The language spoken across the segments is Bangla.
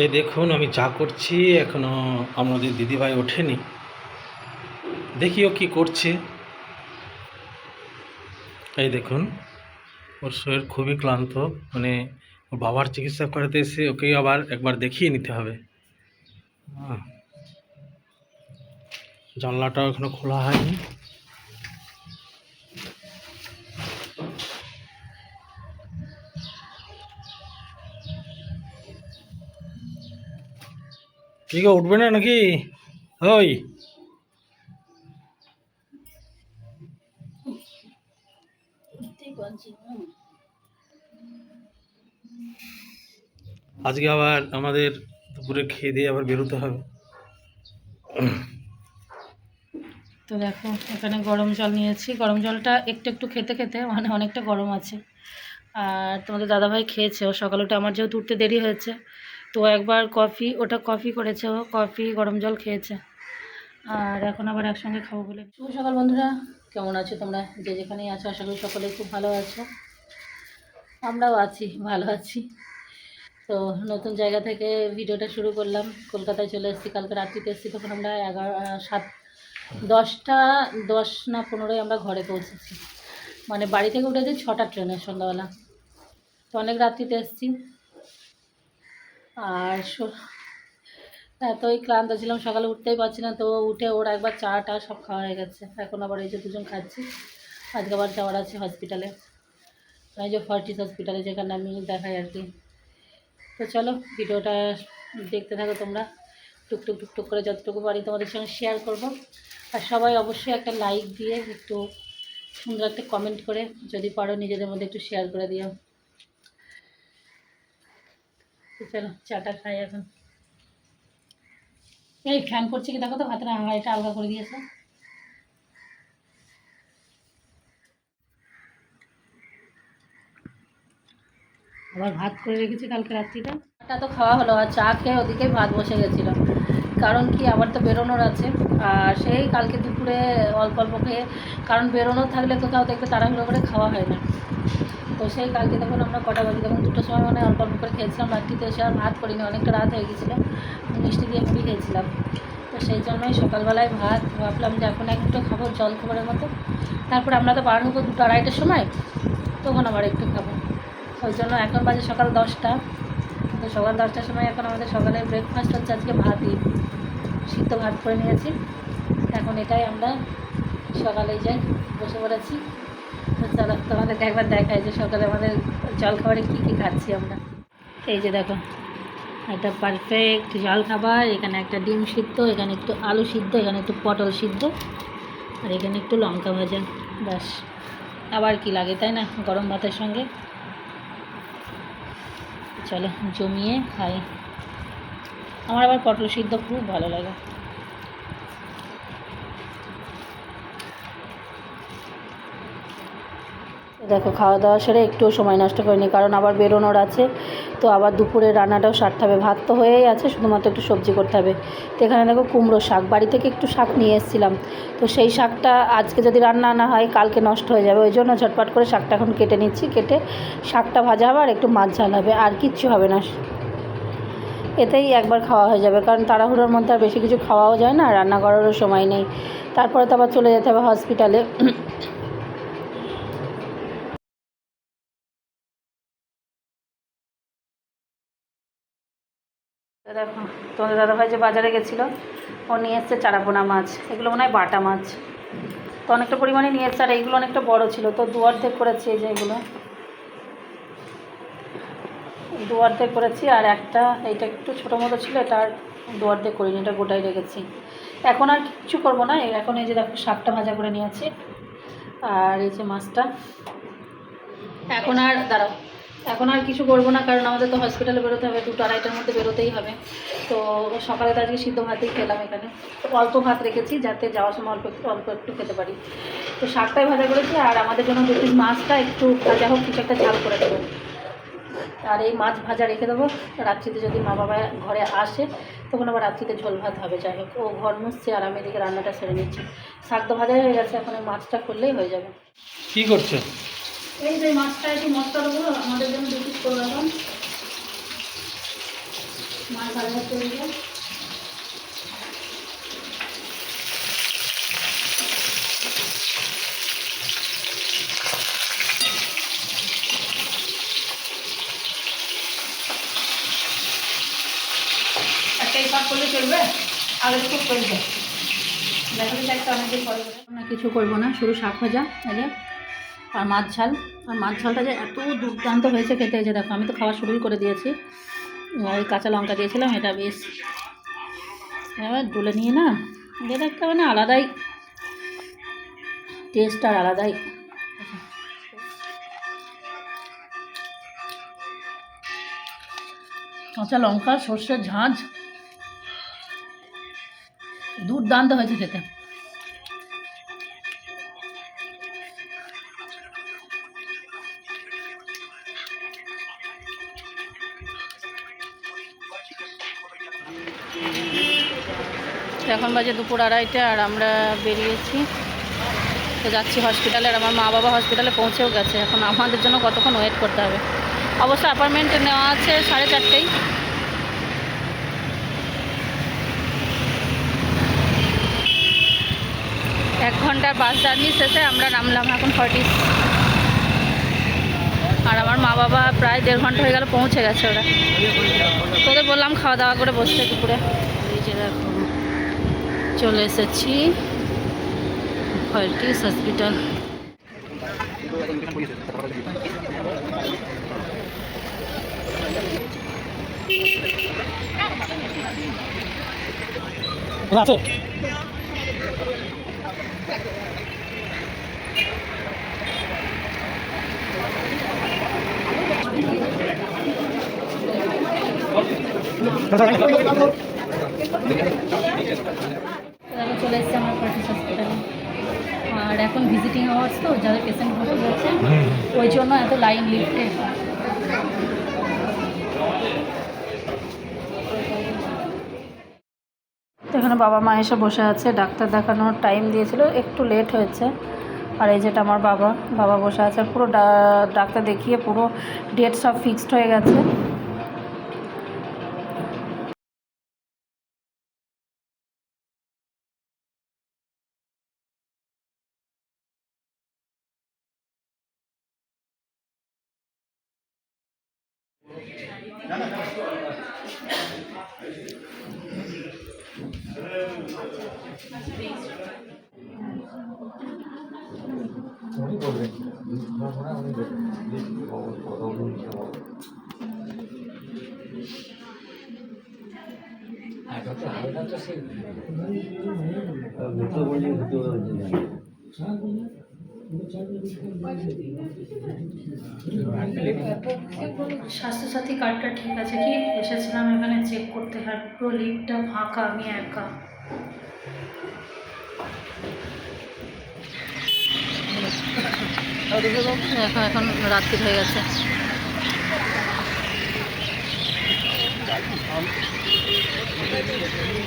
এই দেখুন, আমি চা করছি, এখনও আমাদের দিদিভাই ওঠেনি। দেখিও কি করছে। এই দেখুন, ওর শরীর খুবই ক্লান্ত মানে ওর বাবার চিকিৎসা করাতে এসে ওকে আবার একবার দেখিয়ে নিতে হবে। জানলাটাও এখনও খোলা হয়নি। কি গো, উঠবে না নাকি? ওই। আজকে আবার আমাদের দুপুরে খেয়ে দিয়ে আবার বেরোতে হবে। তো দেখো, এখানে গরম জল নিয়েছি। গরম জলটা একটু একটু খেতে খেতে মানে অনেকটা গরম আছে। আর তোমাদের দাদাভাই খেয়েছে, ও সকালে ওটা আমার যেহেতু উঠতে দেরি হয়েছে তো একবার কফি, ওটা কফি করেছে ও, কফি, গরম জল খেয়েছে। আর এখন আবার একসঙ্গে খাব বলে। শুভ সকাল বন্ধুরা, কেমন আছো তোমরা? যে যেখানেই আছো, আশা করি সকলে খুব ভালো আছো। আমরাও আছি, ভালো আছি। তো নতুন জায়গা থেকে ভিডিওটা শুরু করলাম। কলকাতায় চলে এসেছি, কালকে রাত্রিতে এসেছি, তখন আমরা এগারো সাত, দশটা, দশ না পনেরোই আমরা ঘরে পৌঁছেছি। মানে বাড়ি থেকে উঠেছি ছটা ট্রেনে সন্ধ্যাবেলা। তো অনেক রাত্রিতে এসেছি। আর এতই ক্লান্ত ছিলাম, সকালে উঠতেই পারছি না তো উঠে ওর একবার চা টা সব খাওয়া হয়ে গেছে। এখন আবার এই যে দুজন খাচ্ছি, আজকে আবার যাওয়ার আছে হসপিটালে এই যে ফর্টিস হসপিটালে যেখানে আমি দেখাই আর কি। তো চলো, ভিডিওটা দেখতে থাকো তোমরা। টুকটুক টুকটুক করে যতটুকু পারি তোমাদের সঙ্গে শেয়ার করব। আর সবাই অবশ্যই একটা লাইক দিয়ে একটু সুন্দর একটা কমেন্ট করে, যদি পারো নিজেদের মধ্যে একটু শেয়ার করে দিও। চলো, চাটা খাই এখন। এই ফ্যান করছে কি দেখো তো, ভাতের আঙাইটা আলগা করে দিয়েছে। আবার ভাত করে রেখেছি কালকে রাত্রিটা। চাটা তো খাওয়া হলো, আর চা খেয়ে ওদিকেই ভাত বসে গেছিল। কারণ কি আবার তো বেরোনোর আছে, আর সেই কালকে দুপুরে অল্প অল্প খেয়ে, কারণ বেরোনো থাকলে কোথাও দেখবে তাড়াহুড়ো করে খাওয়া হয় না। তো সেই কালকে তখন আমরা কটা বাজে, তখন দুটোর সময় মানে অল্প অল্প করে খেয়েছিলাম রাত্রিতে এসে আর ভাত করিনি, অনেকটা রাত হয়ে গেছিল মিষ্টি দিয়ে মুড়ি খেয়েছিলাম। তো সেই জন্যই সকালবেলায় ভাত, ভাবলাম যে এখন একটু খাব জল খাবারের মতো। তারপর আমরা তো বার হব দুটো আড়াইটার সময়, তখন আবার একটু খাব। ওই জন্য এখন বাজে সকাল দশটা। তো সকাল দশটার সময় এখন আমাদের সকালে ব্রেকফাস্ট হচ্ছে আজকে ভাতই। সিদ্ধ ভাত করে নিয়েছি। এখন এটাই আমরা সকালে যাই বসে পড়েছি। তো চলো, তোমাদেরকে একবার দেখাই যে সকালে আমাদের জল খাবারে কী কী খাচ্ছি আমরা। এই যে দেখো, একটা পারফেক্ট জল খাবার এখানে একটা ডিম সিদ্ধ, এখানে একটু আলু সিদ্ধ, এখানে একটু পটল সিদ্ধ, আর এখানে একটু লঙ্কা ভাজা, ব্যাস। আবার কি লাগে, তাই না? গরম ভাতের সঙ্গে। চলো, জমিয়ে খাই। আমার আবার পটল সিদ্ধ খুব ভালো লাগে। দেখো খাওয়া দাওয়া সেরে একটুও সময় নষ্ট করিনি, কারণ আবার বেরোনোর আছে। তো আবার দুপুরে রান্নাটাও সারতে হবে। ভাত তো হয়েই আছে, শুধুমাত্র একটু সবজি করতে হবে। তো এখানে দেখো কুমড়ো শাক, বাড়ি থেকে একটু শাক নিয়ে এসেছিলাম। তো সেই শাকটা আজকে যদি রান্না না হয়, কালকে নষ্ট হয়ে যাবে। ওই জন্য ঝটপট করে শাকটা এখন কেটে নিচ্ছি। কেটে শাকটা ভাজা হবে আর একটু মাছ ঝাল হবে, আর কিচ্ছু হবে না। এতেই একবার খাওয়া হয়ে যাবে, কারণ তাড়াহুড়োর মধ্যে আর বেশি কিছু খাওয়াও যায় না, রান্না করারও সময় নেই। তারপরে তো আবার চলে যেতে হবে হসপিটালে। দেখো তোমাদের দাদাভাই যে বাজারে গেছিল, ও নিয়ে এসছে চারাপোনা মাছ। এগুলো মনে হয় বাটা মাছ। তো অনেকটা পরিমাণে নিয়ে এসছে, আর এইগুলো অনেকটা বড় ছিল। তো দু অর্ধেক করেছি এই যে এগুলো। দু অর্ধেক করেছি, আর একটা, এইটা একটু ছোটো মতো ছিল, এটা আর দু অর্ধেক করিনি, এটা গোটাই রেখেছি। এখন আর কিচ্ছু করব না এখন এই যে দেখো শাকটা ভাজা করে নিয়েছি আর এই যে মাছটা। এখন আর, দাঁড়াও। এখন আর কিছু করব না, কারণ আমাদের তো হসপিটালে বেরোতে হবে, দুটো আড়াইটার মধ্যে বেরোতেই হবে। তো সকালে তো আজকে সিদ্ধ ভাতেই খেলাম এখানে। অল্প ভাত রেখেছি যাতে যাওয়ার সময় অল্প একটু অল্প একটু খেতে পারি। তো শাকটাই ভাজা করেছি, আর আমাদের জন্য দু পিস মাছটা একটু ভাজা হোক, কিছু একটা ঝাল করে দেবো আর এই মাছ ভাজা রেখে দেবো, রাত্রিতে যদি মা বাবা ঘরে আসে, তখন আবার রাত্রিতে ঝোল ভাত হবে, যাই হোক। ও ঘর মুছছে, আর আমি এদিকে রান্নাটা সেরে নিচ্ছি। শাক তো ভাজা হয়ে গেছে, এখন এই মাছটা করলেই হয়ে যাবে। কি করছ? এই যে মাছটা একটু মশলা দেবো আমাদের জন্য দু করে রাখলাম মাছ পাক করলে চলবে কিছু করব না, শুধু শাক ভাজা আর মাছ ঝাল। আর মাছ ঝালটা যে এত দুর্দান্ত হয়েছে খেতে, যে দেখো, আমি তো খাওয়া শুরুই করে দিয়েছি। ওই কাঁচা লঙ্কা দিয়েছিলাম, এটা বেশ এবার ডুলে নিয়ে না, এটা একটা মানে আলাদাই টেস্ট আর আলাদাই। কাঁচা লঙ্কা, সর্ষের ঝাঁঝ দুর্দান্ত হয়েছে খেতে। এখন বাজে দুপুর আড়াইটে আর আমরা বেরিয়েছি। তো যাচ্ছি হসপিটালে আর আমার মা বাবা হসপিটালে পৌঁছেও গেছে। এখন আমাদের জন্য কতক্ষণ ওয়েট করতে হবে? অবশ্য অ্যাপার্টমেন্টে নেওয়া আছে সাড়ে চারটেই। এক ঘণ্টার বাস জার্নি শেষে আমরা নামলাম এখন ফর্টিস আর আমার মা বাবা প্রায় দেড় ঘণ্টা হয়ে গেল পৌঁছে গেছে ওরা। তোদের বললাম খাওয়া দাওয়া করে বসতে দুপুরে এই যে চলে এসেছি ফর্টিস হসপিটাল। চলে এসেছে আমার ফর্টিস হসপিটালে আর এখন ভিজিটিং আওয়ার্স তো যাদের পেশেন্ট ভর্তি হয়েছে ওই জন্য এত লাইন লিফটে এখানে বাবা মা এসে বসে আছে ডাক্তার দেখানোর টাইম দিয়েছিল একটু লেট হয়েছে। আর এই যেটা আমার বাবা বাবা বসে আছে পুরো ডা- ডাক্তার দেখিয়ে পুরো ডেট সব ফিক্সড হয়ে গেছে। উনি বলবেন উনি বলবেন কথা বলুন ডক্টর হালদার তো সেই স্বাস্থ্যসাথী কার্ডটা ঠিক আছে কি? এসেছিলাম এখানে চেক করতে। আর পুরো লিফটটা ফাঁকা, আমি একা। দেখো, এখন রাত্রি হয়ে গেছে।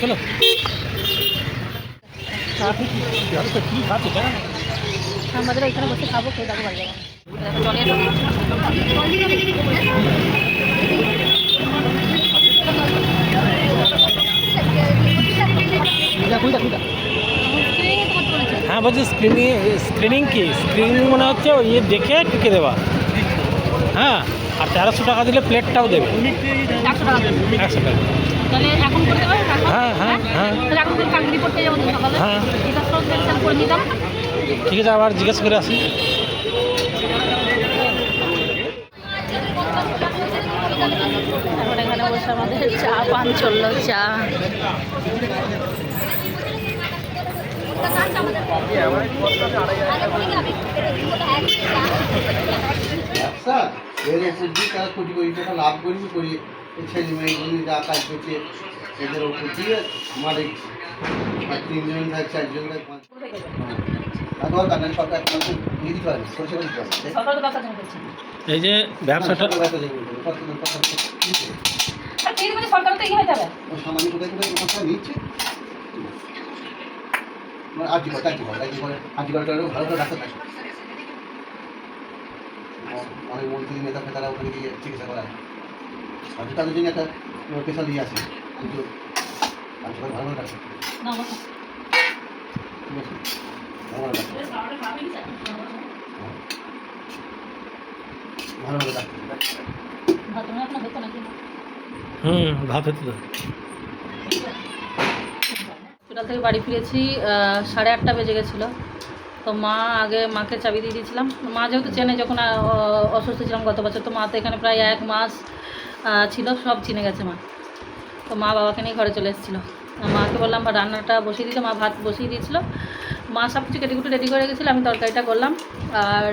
চলো। আমাদের এখানে বসে খাব খেয়ে বাড়ি যাব জলের হ্যাঁ বলছি স্ক্রিনিং স্ক্রিনিং কি? স্ক্রিনিং মনে হচ্ছে ইয়ে দেখে টিকে দেওয়া। হ্যাঁ আর তেরোশো টাকা দিলে প্লেটটাও দেবে। একশো টাকা? হ্যাঁ, হ্যাঁ, হ্যাঁ। হ্যাঁ। ঠিক আছে আবার জিজ্ঞেস করে আসি। এখানে বসে আমাদের চা পান চলল চা। ব্যবসা এর উপর দিয়ে তারা কোটি কোটি টাকা লাভ করবি করে। এই ছেলে মেয়েগুলি যা কাজ করছে এদের উপর দিয়ে আমার তিনজন থাক চারজন থাক দরকার সরকার দিতে দিতে এই যে ব্যবসাটা সরকার তো যাবে সামান্য কোথায় কোথায় নিচ্ছে। মানে আর্জি করে আর্জি করে আর্জি করে আর্জি করে ভালো করে ডাক্তার থাকে অনেক মন্ত্রী নেতা ফেতারা ওখানে গিয়ে চিকিৎসা করায়। আর তাদের জন্য একটা পেশা দিয়ে আসি কিন্তু আজকাল ভালো ভালো ডাক্তার ঠিক আছে? ভালো ভালো ডাক্তার হুম হসপিটাল থেকে বাড়ি ফিরেছি সাড়ে আটটা বেজে গেছিল। তো মা আগে মাকে চাবি দিয়ে দিয়েছিলাম। মা যেহেতু চেনে, যখন অসুস্থ ছিলাম গত বছর, তো মা তো এখানে প্রায় এক মাস ছিল, সব চিনে গেছে মা। তো মা বাবাকে নিয়ে ঘরে চলে এসেছিল। মাকে বললাম বা রান্নাটা বসিয়ে দিতে মা ভাত বসিয়ে দিয়েছিলো। মা সব কিছু কেটে কুটে রেডি করে গেছিল আমি তরকারিটা করলাম, আর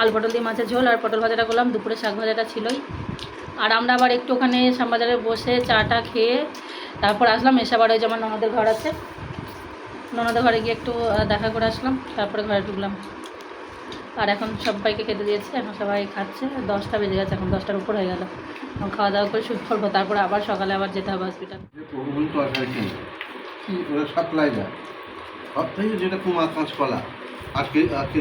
আলু পটল দিয়ে মাছের ঝোল আর পটল ভাজাটা করলাম, দুপুরে শাক ভাজাটা ছিলই। আর আমরা আবার একটু ওখানে শ্যামবাজারে বসে চাটা খেয়ে তারপর আসলাম, এসে আবার ওই যে আমার ননদের ঘর আছে। ননদের ঘরে গিয়ে একটু দেখা করে আসলাম, তারপরে ঘরে ঢুকলাম। আর এখন সবাইকে খেতে দিয়েছি, এখন সবাই খাচ্ছে, দশটা বেজে গেছে, এখন দশটার উপর হয়ে গেল। এখন খাওয়া দাওয়া করে শুরু করব, তারপরে আবার সকালে আবার যেতে হবে হসপিটাল সব যেটা কুমার কাঁচকলা আজকে আজকে